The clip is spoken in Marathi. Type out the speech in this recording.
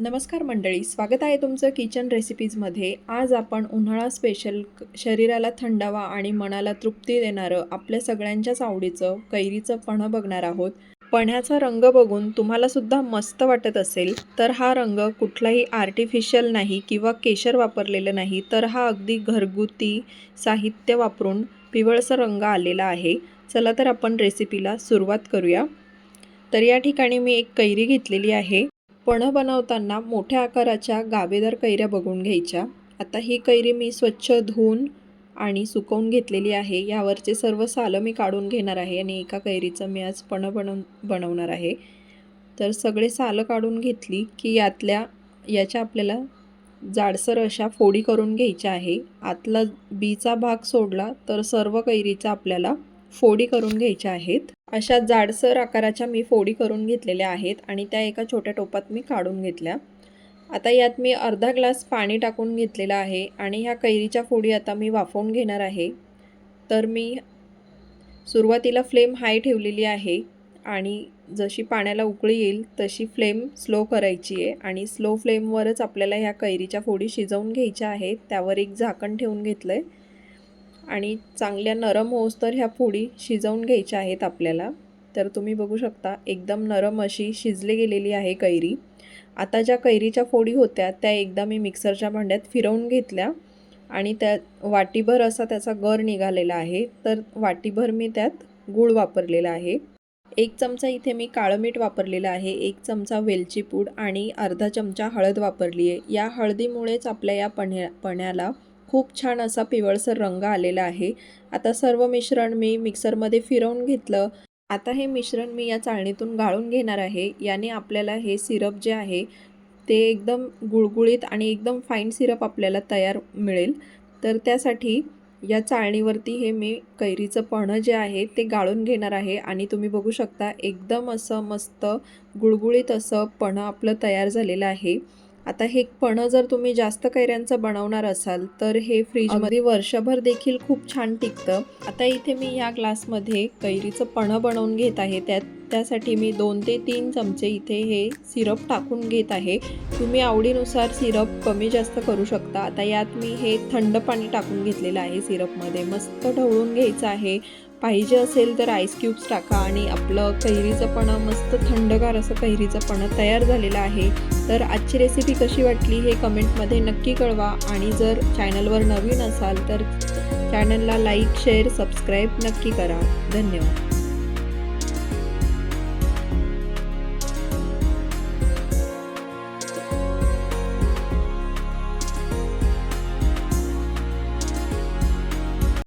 नमस्कार मंडळी स्वागत आहे तुमचं किचन रेसिपीजमध्ये. आज आपण उन्हाळा स्पेशल क- शरीराला थंडावा आणि मनाला तृप्ती देणारं आपल्या सगळ्यांच्याच आवडीचं कैरीचं पणं बघणार आहोत. पण्याचा रंग बघून तुम्हाला सुद्धा मस्त वाटत असेल तर हा रंग कुठलाही आर्टिफिशियल नाही किंवा केशर वापरलेलं नाही तर हा अगदी घरगुती साहित्य वापरून पिवळसा रंग आलेला आहे. चला तर आपण रेसिपीला सुरुवात करूया. तर या ठिकाणी मी एक कैरी घेतलेली आहे. पणं बनवताना मोठ्या आकाराच्या गावेदार कैऱ्या बघून घ्यायच्या. आता ही कैरी मी स्वच्छ धुवून आणि सुकवून घेतलेली आहे. यावरचे सर्व सालं मी काढून घेणार आहे आणि एका कैरीचं मी आज पणं बनव बनवणार आहे. तर सगळे सालं काढून घेतली की यातल्या याच्या आपल्याला जाडसर अशा फोडी करून घ्यायच्या आहे. आतला बीचा भाग सोडला तर सर्व कैरीचा आपल्याला फोडी करून घ्यायच्या आहेत. अशा जाडसर आकाराच्या मी फोडी करून घेतलेल्या आहेत आणि त्या एका छोट्या टोपात मी काढून घेतल्या. आता यात मी अर्धा ग्लास पाणी टाकून घेतलेलं आहे आणि ह्या कैरीच्या फोडी आता मी वाफवून घेणार आहे. तर मी सुरुवातीला फ्लेम हाय ठेवलेली आहे आणि जशी पाण्याला उकळी येईल तशी फ्लेम स्लो करायची आहे आणि स्लो फ्लेमवरच आपल्याला ह्या कैरीच्या फोडी शिजवून घ्यायच्या आहेत. त्यावर एक झाकण ठेवून घेतलं आहे आणि चांगल्या नरम होस्तर ह्या फोडी शिजवून घ्यायच्या आहेत आपल्याला. तर तुम्ही बघू शकता एकदम नरम अशी शिजले गेलेली आहे कैरी. आता ज्या कैरीच्या फोडी होत्या त्या एकदा मी मिक्सरच्या भांड्यात फिरवून घेतल्या आणि त्या वाटीभर असा त्याचा गर निघालेला आहे. तर वाटीभर मी त्यात गूळ वापरलेला आहे. एक चमचा इथे मी काळं मीठ वापरलेलं आहे एक चमचा वेलची पूड आणि अर्धा चमचा हळद वापरली आहे या हळदीमुळेच आपल्या या पण्या पण्याला खूप छान असा पिवळसर रंग आलेला आहे. आता सर्व मिश्रण मी मिक्सरमध्ये फिरवून घेतलं. आता हे मिश्रण मी या चाळणीतून गाळून घेणार आहे. याने आपल्याला हे सिरप जे आहे ते एकदम गुळगुळीत आणि एकदम फाईन सिरप आपल्याला तयार मिळेल. तर त्यासाठी या चाळणीवरती हे मी कैरीचं पणं जे आहे ते गाळून घेणार आहे. आणि तुम्ही बघू शकता एकदम असं मस्त गुळगुळीत असं पणं आपलं तयार झालेलं आहे. आता हे पणं जर तुम्ही जास्त कैऱ्यांचं बनवणार असाल तर हे फ्रीजमध्ये वर्षभर देखील खूप छान टिकतं. आता इथे मी या ग्लासमध्ये कैरीचं पणं बनवून घेत आहे. त्यात त्यासाठी मी दोन ते तीन चमचे इथे हे सिरप टाकून घेत आहे. तुम्ही आवडीनुसार सिरप कमी जास्त करू शकता. आता यात मी हे थंड पाणी टाकून घेतलेलं आहे सिरपमध्ये. मस्त ढवळून घ्यायचं आहे. पाहिजे असेल तर आईस क्यूब्स टाका आणि आपलं कैरीचं पणं मस्त थंडगार असं कैरीचं पणं तयार झालेलं आहे. तर आजची रेसिपी कशी वाटली हे कमेंटमध्ये नक्की कळवा आणि जर चॅनलवर नवीन असाल तर चॅनलला लाईक शेअर सबस्क्राईब नक्की करा. धन्यवाद.